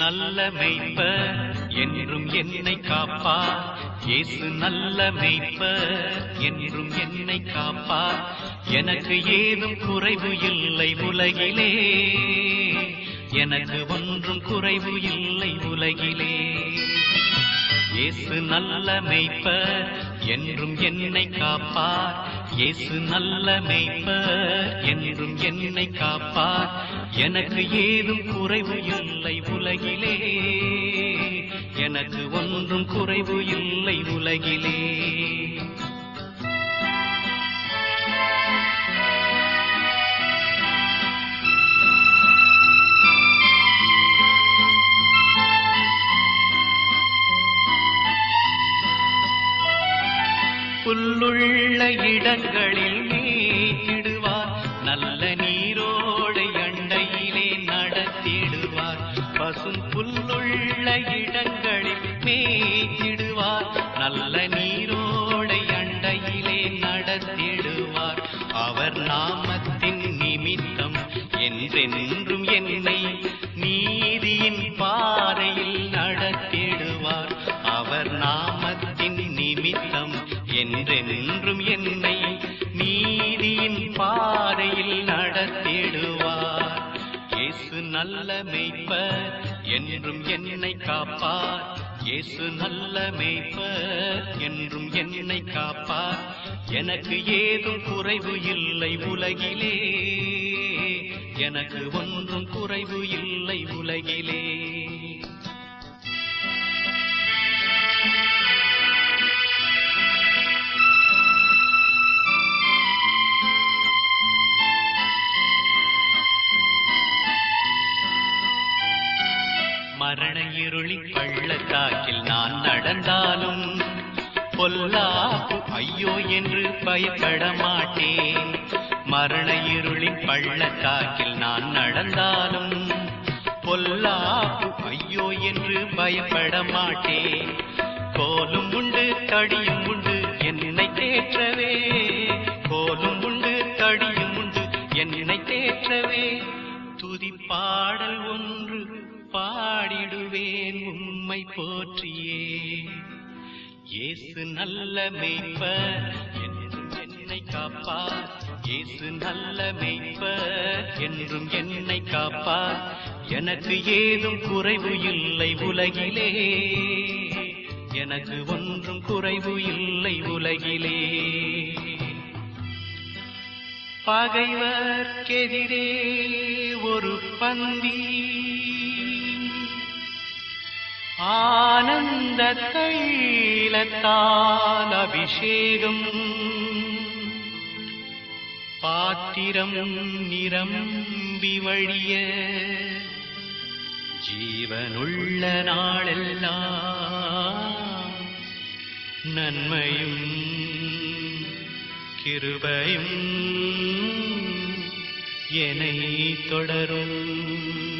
நல்ல மெய்ப்ப என்றும் என்னை காப்பா. இயேசு நல்ல மெய்ப்ப என்றும் என்னை காப்பா. எனக்கு ஏதும் குறைவு இல்லை உலகிலே. எனக்கு ஒன்றும் குறைவு இல்லை உலகிலே. இயேசு நல்ல மெய்ப்ப என்றும் என்னை காப்பார் இயேசு நல்ல மெய்ப்பர் என்றும் என்னை காப்பார். எனக்கு ஏதும் குறைவு இல்லை உலகிலே. எனக்கு ஒன்றும் குறைவு இல்லை உலகிலே. புல்லுள்ள இடங்களில் மேய்த்திடுவார் நல்ல நீரோடை அண்டையிலே நடத்திடுவார். பசும் புல்லுள்ள இடங்களில் மேய்த்திடுவார் நல்ல நீரோடை அண்டையிலே நடத்திடுவார். அவர் நாமத்தின் நிமித்தம் என்றென்றும் என்னை நீதியின் பாறையில் நட என்றென்றும் என்னை நீதியின் பாதையில் நடத்திடுவார். இயேசு நல்ல மெய்ப்பர் என்றும் என்னை காப்பார். இயேசு நல்ல மெய்ப்பர் என்றும் என்னை காப்பார். எனக்கு ஏதும் குறைவு இல்லை உலகிலே. எனக்கு ஒன்றும் குறைவு இல்லை உலகிலே. மரண இருளி பள்ளத்தாக்கில் நான் நடந்தாலும் பொல்லாப்பு ஐயோ என்று பயப்பட மாட்டேன் மரண இருளி பள்ளத்தாக்கில் நான் நடந்தாலும் பொல்லாப்பு ஐயோ என்று பயப்பட மாட்டேன் கோலும் உண்டு தடியும் உண்டு என்னை தேற்றவே கோலும் உண்டு தடியும் உண்டு என்னை தேற்றவே துதி பாடல் ஒன்று பாடிடுவேன் உம்மை போற்றியே. இயேசு நல்ல மெய்ப்பர் என்றும் என்னை காப்பார். இயேசு நல்ல மெய்ப்பர் என்றும் என்னை காப்பார். எனக்கு ஏதும் குறைவு இல்லை உலகிலே. எனக்கு ஒன்றும் குறைவு இல்லை உலகிலே. பகைவர்க்கெதிரே ஒரு பந்தி. ஆனந்த தைலத்தால் அபிஷேகம். பாத்திரம் நிரம்பி வழிய ஜீவனுள்ள நாளெல்லாம் நன்மையும் கிருபையும் என்னை தொடரும்.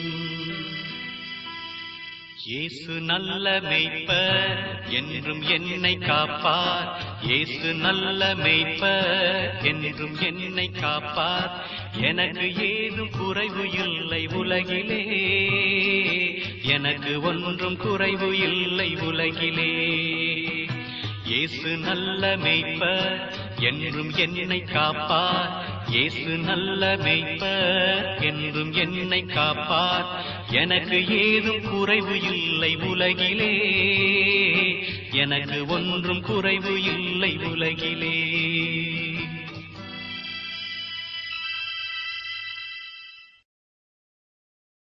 இயேசு நல்ல மெய்ப்பர் என்றும் என்னை காப்பார். இயேசு நல்ல மெய்ப்பர் என்றும் என்னை காப்பார். எனக்கு ஏதும் குறைவு இல்லை உலகிலே. எனக்கு ஒன்றும் குறைவு இல்லை உலகிலே. இயேசு நல்ல மெய்ப்பர் என்றும் என்னை காப்பார். இயேசு நல்ல மெய்ப்பர் என்றும் என்னை காப்பார். எனக்கு ஏதும் குறைவு இல்லை உலகிலே. எனக்கு ஒன்றும் குறைவு இல்லை உலகிலே.